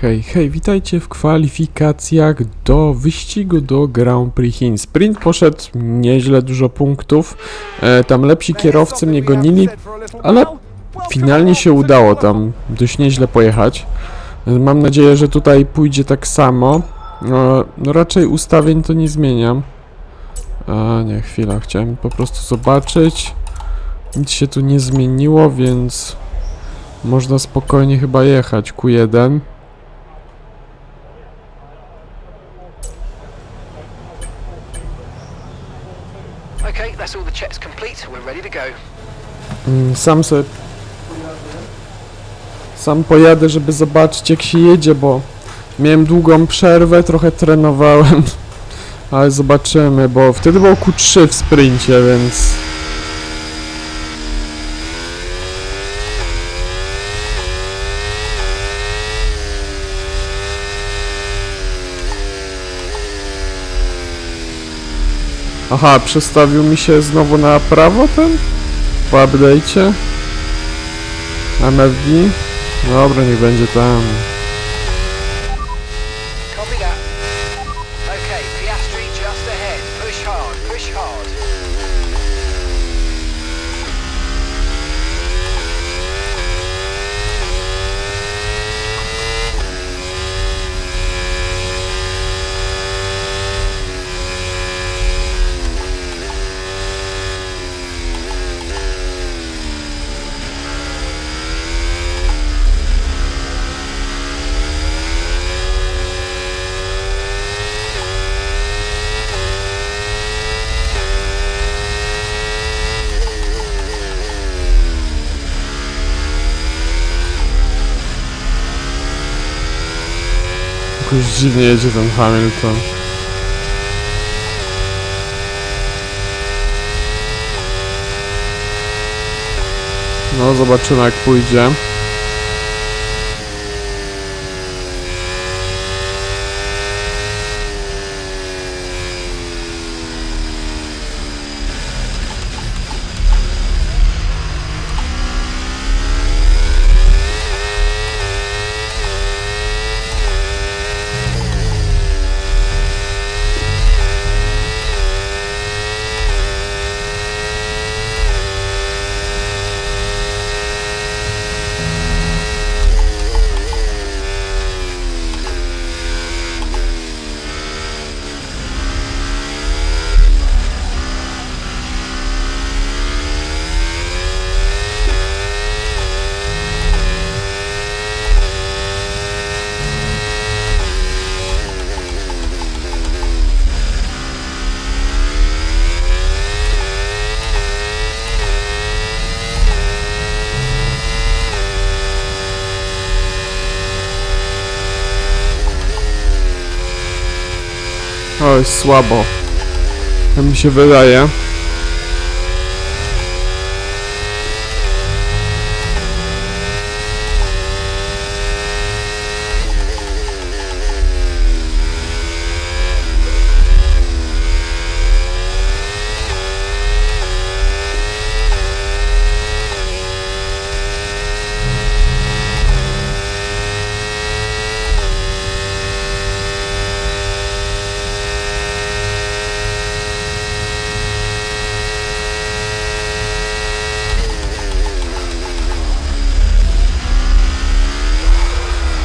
Hej, hej, witajcie w kwalifikacjach do wyścigu do Grand Prix Chin. Sprint poszedł nieźle, dużo punktów. E, tam lepsi kierowcy mnie gonili, ale finalnie się udało tam dość nieźle pojechać. E, Mam nadzieję, że tutaj pójdzie tak samo. No, no raczej ustawień to nie zmieniam. A nie, chwila, chciałem po prostu zobaczyć. Nic się tu nie zmieniło, więc można spokojnie chyba jechać Q1. Sam se... Sam pojadę, żeby zobaczyć jak się jedzie, bo miałem długą przerwę, trochę trenowałem, ale zobaczymy, bo wtedy było Q3 w sprincie, więc... Aha, przestawił mi się znowu na prawo ten? Po update'cie? MFD? Dobra, niech będzie tam. Jakoś dziwnie jedzie ten Hamilton. No, zobaczymy jak pójdzie. O, jest słabo. Jak mi się wydaje.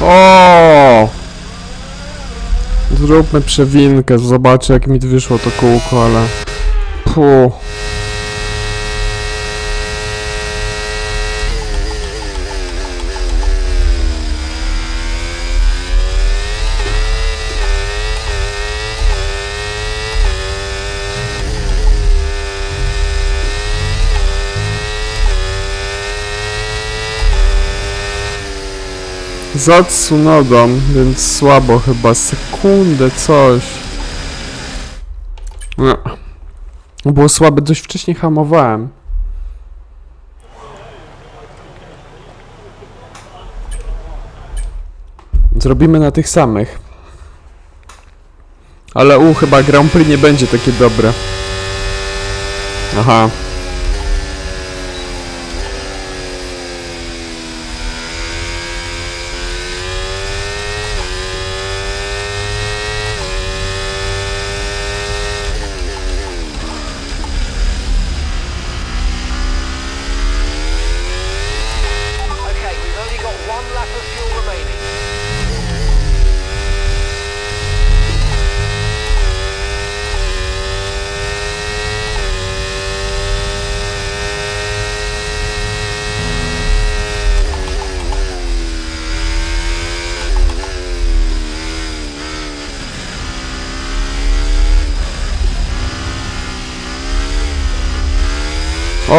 O! Zróbmy przewinkę, zobaczę jak mi wyszło to kółko, ale... Puh. Za Tsunodą, więc słabo chyba, sekundę coś. No. Było słabe, dość wcześnie hamowałem. Zrobimy na tych samych. Ale u, chyba Grand Prix nie będzie takie dobre. Aha.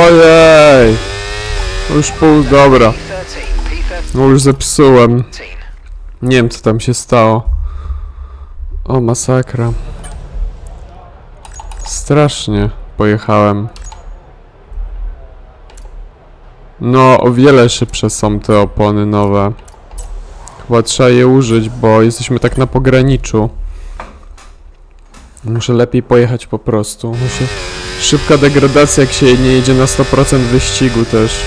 Ojej! Już pół, dobra. P13, P13. No już zepsułem. Nie wiem co tam się stało. O, masakra. Strasznie pojechałem. No, o wiele szybsze są te opony nowe. Chyba trzeba je użyć, bo jesteśmy tak na pograniczu. Muszę lepiej pojechać po prostu. Muszę... Szybka degradacja, jak się nie jedzie na 100% wyścigu też.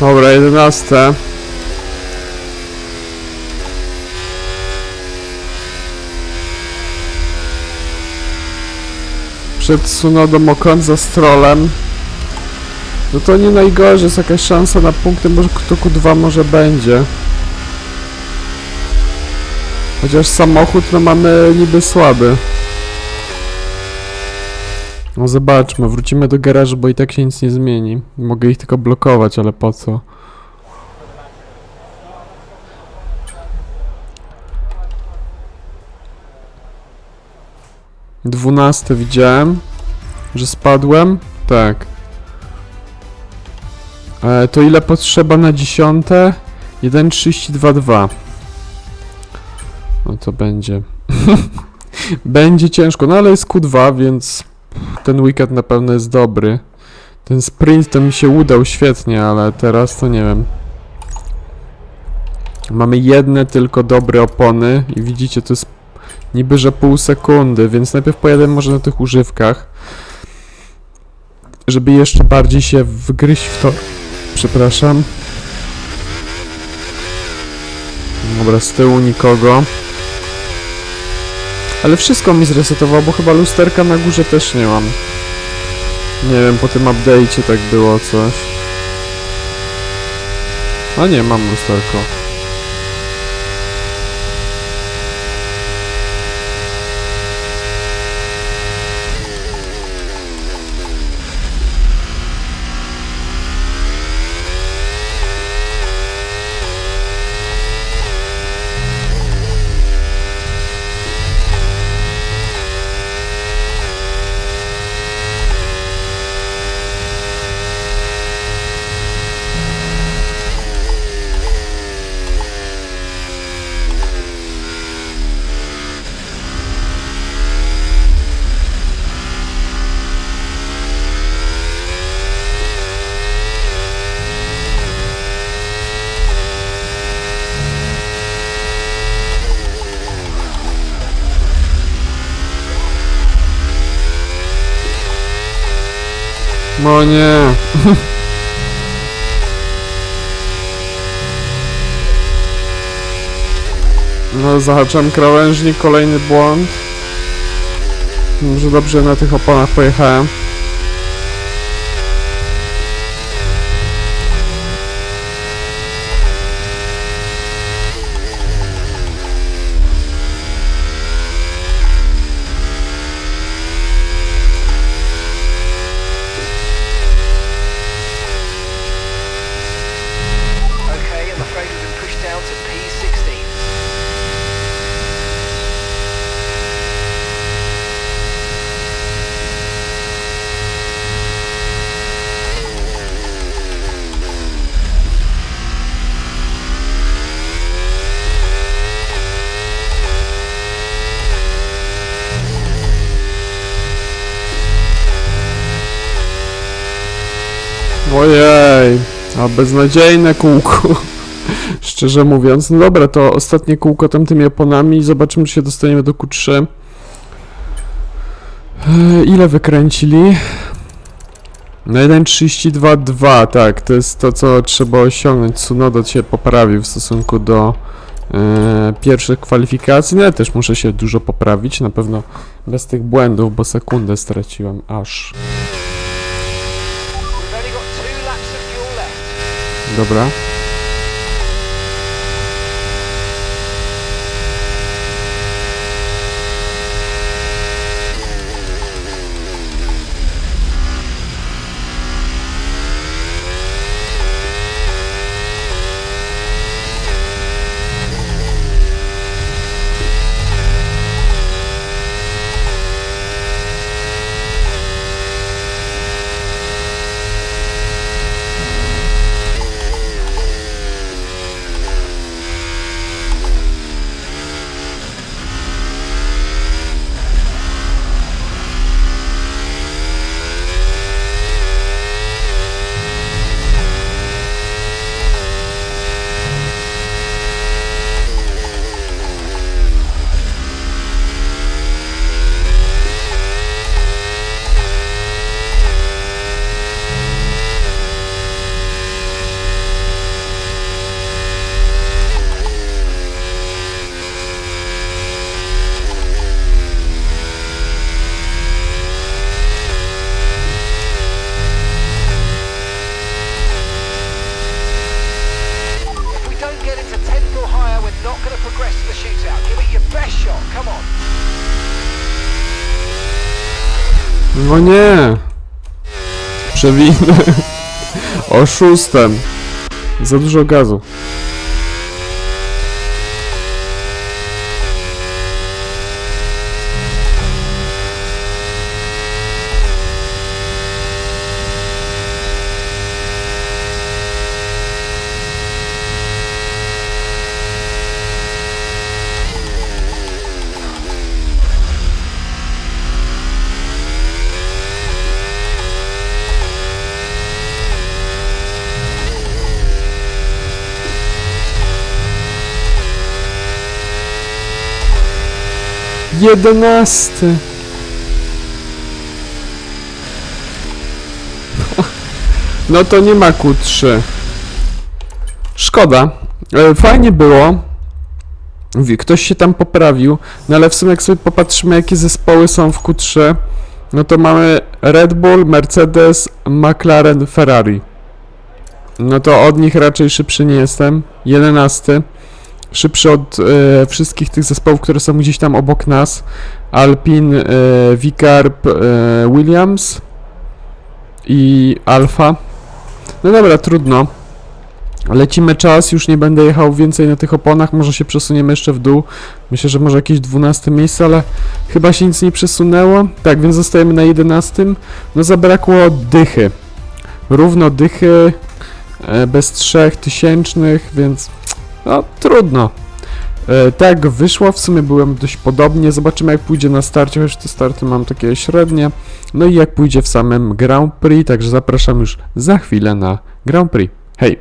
Dobra, 11. Przed Sunodą Okonza z trolem. No to nie najgorzej, jest jakaś szansa na punkty, może kto Q2 może będzie. Chociaż samochód no mamy niby słaby. No zobaczmy, wrócimy do garażu, bo i tak się nic nie zmieni. Mogę ich tylko blokować, ale po co? Dwunaste widziałem, że spadłem. Tak. E, to ile potrzeba na dziesiąte? 1,32,2. No to będzie. będzie ciężko, no ale jest Q2, więc ten weekend na pewno jest dobry. Ten sprint to mi się udał świetnie, ale teraz to nie wiem. Mamy jedne tylko dobre opony i widzicie, to jest niby, że pół sekundy, więc najpierw pojadę może na tych używkach, żeby jeszcze bardziej się wgryźć w to. Przepraszam. Dobra, z tyłu nikogo. Ale wszystko mi zresetowało, bo chyba lusterka na górze też nie mam. Nie wiem, po tym update'cie tak było coś. A nie, mam lusterko. O nie. No, zahaczam krawężnik, kolejny błąd. Może dobrze na tych oponach pojechałem. Ojej, a beznadziejne kółko. Szczerze mówiąc. No dobra, to ostatnie kółko tamtymi oponami. Zobaczymy, czy się dostaniemy do Q3. Eee, Ile wykręcili? Na 1.32.2, tak, to jest to, co trzeba osiągnąć. Tsunoda się poprawił w stosunku do e, pierwszych kwalifikacji. No ja też muszę się dużo poprawić, na pewno bez tych błędów, bo sekundę straciłem aż. Dobra. No nie! Przewinę. Oszustem. Za dużo gazu. Jedenasty. No to nie ma Q3. Szkoda. E, Fajnie było. Mówi, ktoś się tam poprawił, no ale w sumie jak sobie popatrzymy jakie zespoły są w Q3, no to mamy Red Bull, Mercedes, McLaren, Ferrari. No to od nich raczej szybszy nie jestem. 11. Szybszy od e, wszystkich tych zespołów, które są gdzieś tam obok nas. Alpin, e, e, Williams i Alfa. No dobra, trudno. Lecimy czas, już nie będę jechał więcej na tych oponach, może się przesuniemy jeszcze w dół. Myślę, że może jakieś 12 miejsce, ale chyba się nic nie przesunęło. Tak, więc zostajemy na 11. No zabrakło dychy. Równo dychy, e, bez trzech tysięcznych, więc no trudno. E, tak wyszło, w sumie byłem dość podobnie. Zobaczymy jak pójdzie na starcie, chociaż te starty mam takie średnie. No i jak pójdzie w samym Grand Prix, także zapraszam już za chwilę na Grand Prix. Hej!